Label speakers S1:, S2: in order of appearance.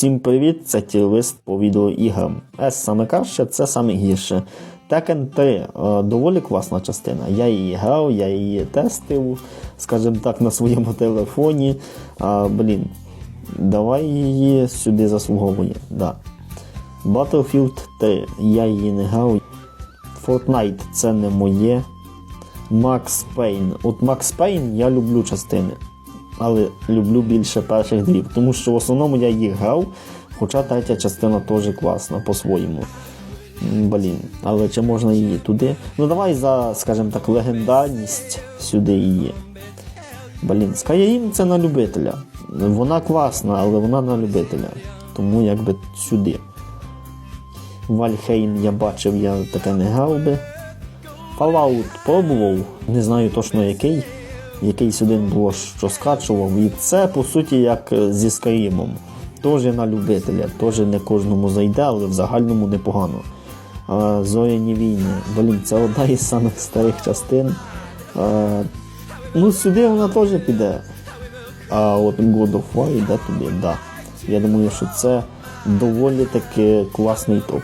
S1: Всім привіт! Це тілист по відеоіграм. S саме краще, це саме гірше. Tekken 3 е, доволі класна частина. Я її грав, я її тестив, скажімо так, на своєму телефоні. А, блін, давай її сюди заслуговує. Да. Battlefield 3. Я її не грав. Fortnite це не моє. Max Payne. От Max Payne я люблю частини. Але люблю більше перших дві, тому що в основному я їх грав, хоча третя частина теж класна по-своєму. Блін, але чи можна її туди? Ну давай за, скажімо так, легендарність сюди її. Блін, Skyrim це на любителя. Вона класна, але вона на любителя. Тому якби сюди. Вальхейм я бачив, я таке не грав би. Fallout пробував, не знаю точно який. Якийсь один було, що скачував. І це, по суті, як е, зі Skyrim. Теж на любителя, теж не кожному зайде, але в загальному непогано. Зоряні війни. Блін, це одна із самих старих частин. Ну, сюди вона теж піде. А от God of War йде туди, да. Я думаю, що це доволі таки класний топ.